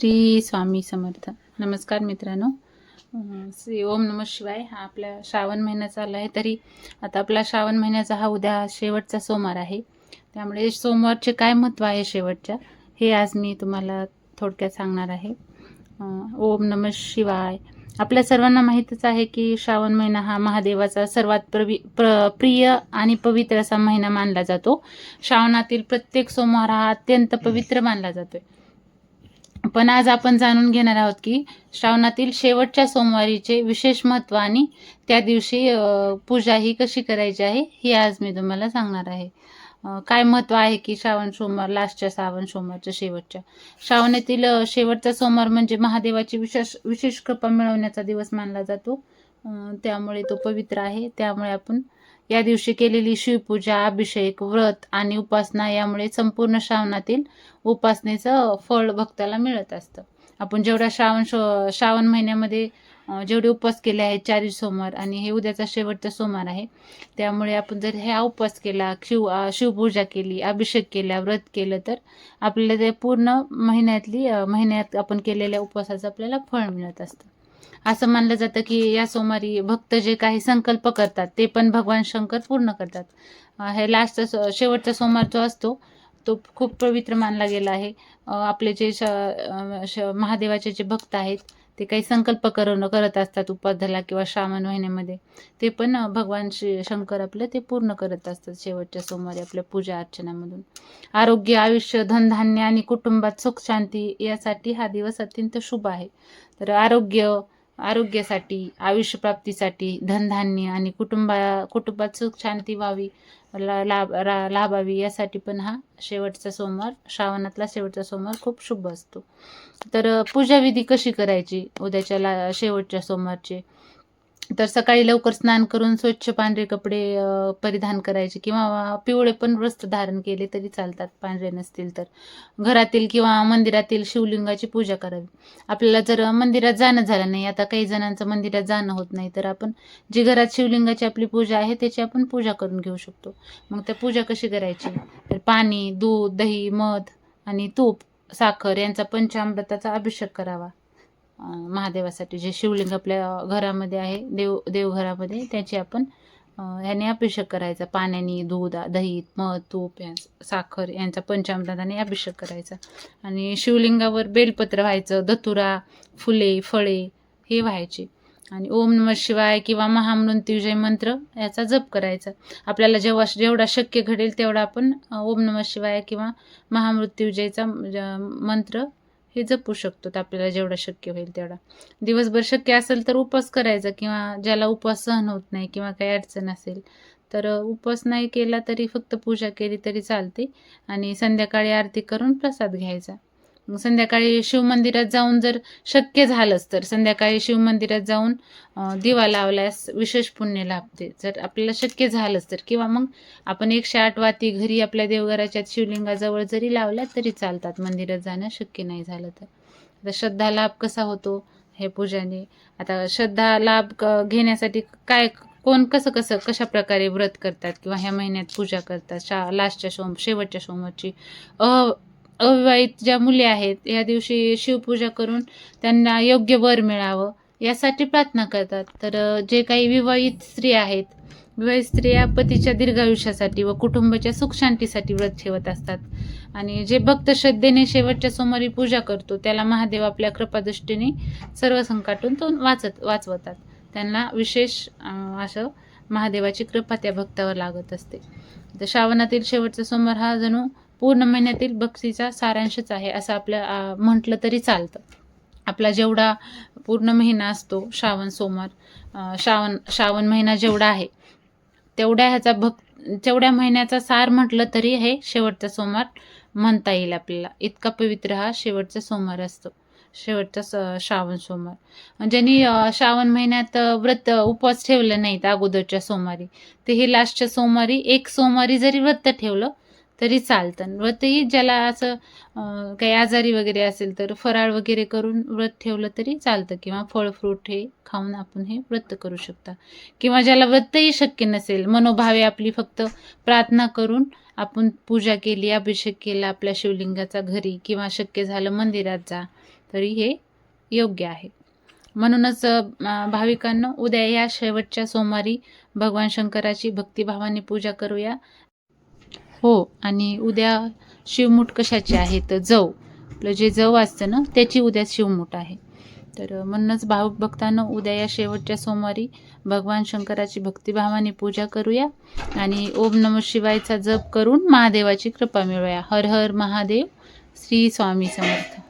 श्री स्वामी समर्थ. नमस्कार मित्रांनो. श्री ओम नम शिवाय. हा आपल्या श्रावण महिना चालला आहे तरी आता आपला श्रावण महिन्याचा हा उद्या शेवटचा सोमवार आहे. त्यामुळे सोमवारचे काय महत्त्व आहे शेवटच्या हे आज मी तुम्हाला थोडक्यात सांगणार आहे. ओम नम शिवाय. आपल्या सर्वांना माहीतच आहे की श्रावण महिना हा महादेवाचा सर्वात प्रवि प्र प्रिय आणि पवित्र असा महिना मानला जातो. श्रावणातील प्रत्येक सोमवार हा अत्यंत पवित्र मानला जातोय. पण आज आपण जाणून घेणार आहोत की श्रावणातील शेवटच्या सोमवारीचे विशेष महत्त्व आणि त्या दिवशी पूजा ही कशी करायची आहे हे आज मी तुम्हाला सांगणार आहे. काय महत्त्व आहे की श्रावण सोमवार लास्टच्या श्रावण सोमवारच्या शेवटच्या? श्रावणातील शेवटचा सोमवार म्हणजे महादेवाची विशेष विशेष कृपा मिळवण्याचा दिवस मानला जातो. त्यामुळे तो पवित्र आहे. त्यामुळे आपण या दिवशी केलेली शिवपूजा अभिषेक व्रत आणि उपासना यामुळे संपूर्ण श्रावणातील उपासनेचं फळ भक्ताला मिळत असतं. आपण जेवढ्या श्रावण शो श्रावण महिन्यामध्ये जेवढे उपवास केले आहेत चारी सोमवार आणि हे उद्याचा शेवटचा सोमवार आहे त्यामुळे आपण जर ह्या उपवास केला शिव शिवपूजा केली अभिषेक केला व्रत केलं तर आपल्याला ते पूर्ण महिन्यातली महिन्यात आपण केलेल्या उपवासाचं आपल्याला फळ मिळत असतं. असं मानलं जातं की या सोमवारी भक्त जे काही संकल्प करतात ते पण भगवान शंकर पूर्ण करतात. हे लास्टचा शेवटचा सोमवार जो असतो तो खूप पवित्र मानला गेला आहे. आपले जे श श महादेवाचे जे भक्त आहेत ते काही संकल्प करणं करत असतात उपाध्याला किंवा श्रावण महिन्यामध्ये. ते पण भगवान श्री शंकर आपलं ते पूर्ण करत असतात शेवटच्या सोमवारी आपल्या पूजा अर्चनामधून. आरोग्य आयुष्य धनधान्य आणि कुटुंबात सुख शांती यासाठी हा दिवस अत्यंत शुभ आहे. तर आरोग्य आरोग्यासाठी आयुष्यप्राप्तीसाठी धनधान्य आणि कुटुंबा कुटुंबात सुख शांती व्हावी. ला लाभ रा लाभावी यासाठी पण हा शेवटचा सोमवार श्रावणातला शेवटचा सोमवार खूप शुभ असतो. तर पूजाविधी कशी करायची? उद्याच्या ला शेवटच्या सोमवारची? तर सकाळी लवकर स्नान करून स्वच्छ पांढरे कपडे परिधान करायचे किंवा पिवळे पण वस्त्र धारण केले तरी चालतात पांढरे नसतील तर. घरातील किंवा मंदिरातील शिवलिंगाची पूजा करावी. आपल्याला जर मंदिरात जाणं झालं नाही आता काही जणांचं मंदिरात जाणं होत नाही तर आपण जी घरात शिवलिंगाची आपली पूजा आहे त्याची आपण पूजा करून घेऊ शकतो. मग त्या पूजा कशी करायची? तर पाणी दूध दही मध आणि तूप साखर यांचा पंचामृताचा अभिषेक करावा. महादेवासाठी जे शिवलिंग आपल्या घरामध्ये आहे देव देवघरामध्ये त्याची आपण ह्याने अभिषेक करायचा. पाण्याने दूध दही मध तूप साखर यांचा पंचामृताने अभिषेक करायचा. आणि शिवलिंगावर बेलपत्र व्हायचं धतुरा फुले फळे हे व्हायचे. आणि ओम नम शिवाय किंवा महामृत्युजय मंत्र याचा जप करायचा. आपल्याला जेव्हा जेवढा शक्य घडेल तेवढा आपण ओम नम शिवाय किंवा महामृत्युजयचा ज- मंत्र हे जपू शकतो तर आपल्याला जेवढा शक्य होईल तेवढा. दिवसभर शक्य असेल तर उपवास करायचा किंवा ज्याला उपवास सहन होत नाही किंवा काही अडचण असेल तर उपवास नाही केला तरी फक्त पूजा केली तरी चालते आणि संध्याकाळी आरती करून प्रसाद घ्यायचा. मग संध्याकाळी शिवमंदिरात जाऊन जर शक्य झालंच तर संध्याकाळी शिवमंदिरात जाऊन दिवा लावल्यास विशेष पुण्य लाभते. जर आपल्याला शक्य झालंच तर. किंवा मग आपण एकशे आठ वाती घरी आपल्या देवघराच्या शिवलिंगाजवळ जरी लावल्या तरी चालतात. मंदिरात जाणं शक्य नाही झालं तर. आता श्रद्धा लाभ कसा होतो हे पूजाने? आता श्रद्धा लाभ क- घेण्यासाठी काय कोण कसं कसं कशा प्रकारे व्रत करतात? किंवा ह्या महिन्यात पूजा करतात? शा लास्टच्या सोम शेवटच्या सोमवारची अ अविवाहित ज्या मुली आहेत या दिवशी शिवपूजा करून त्यांना योग्य वर मिळावं यासाठी प्रार्थना करतात. तर जे काही विवाहित स्त्री आहेत विवाहित स्त्रिया पतीच्या दीर्घायुष्यासाठी व कुटुंबाच्या सुखशांतीसाठी व्रत ठेवत असतात. आणि जे भक्त श्रद्धेने शेवटच्या सोमवारी पूजा करतो त्याला महादेव आपल्या कृपादृष्टीने सर्व संकटातून तो वाचत वाचवतात. त्यांना विशेष असं महादेवाची कृपा त्या भक्तावर लागत असते. तर श्रावणातील शेवटचा सोमवार हा जणू पूर्ण महिन्यातील भक्तीचा सारांशच आहे असं आपल्या म्हटलं तरी चालतं. आपला जेवढा पूर्ण महिना असतो श्रावण सोमवार श्रावण श्रावण महिना जेवढा आहे तेवढ्या ह्याचा भक् तेवढ्या महिन्याचा सार म्हटलं तरी हे शेवटचा सोमवार म्हणता येईल आपल्याला. इतका पवित्र हा शेवटचा सोमवार असतो शेवटचा स- श्रावण सोमवार. ज्यांनी श्रावण महिन्यात व्रत उपवास ठेवलं नाहीत अगोदरच्या सोमवारी ते हे लास्टच्या सोमवारी एक सोमवारी जरी व्रत ठेवलं तरी चालतं. व्रतही ज्याला असं काही आजारी वगैरे असेल तर फराळ वगैरे करून व्रत ठेवलं तरी चालतं. किंवा फळ फ्रूट हे खाऊन आपण हे व्रत करू शकता. किंवा ज्याला व्रतही शक्य नसेल मनोभावे आपली फक्त प्रार्थना करून आपण पूजा केली अभिषेक केला आपल्या शिवलिंगाचा घरी किंवा शक्य झालं मंदिरात जा तरी हे योग्य आहे. म्हणूनच भाविकांना उद्या या शेवटच्या सोमवारी भगवान शंकराची भक्तिभावाने पूजा करूया. हो आणि उद्या शिवमूठ कशाची आहे? तर जव. आपलं जे जव असतं ना त्याची उद्या शिवमूठ आहे. तर म्हणूनच भाव भक्तांना उद्या या शेवटच्या सोमवारी भगवान शंकराची भक्तिभावाने पूजा करूया. आणि ओम नम शिवायचा जप करून महादेवाची कृपा मिळूया हर हर महादेव श्री स्वामी समर्थ.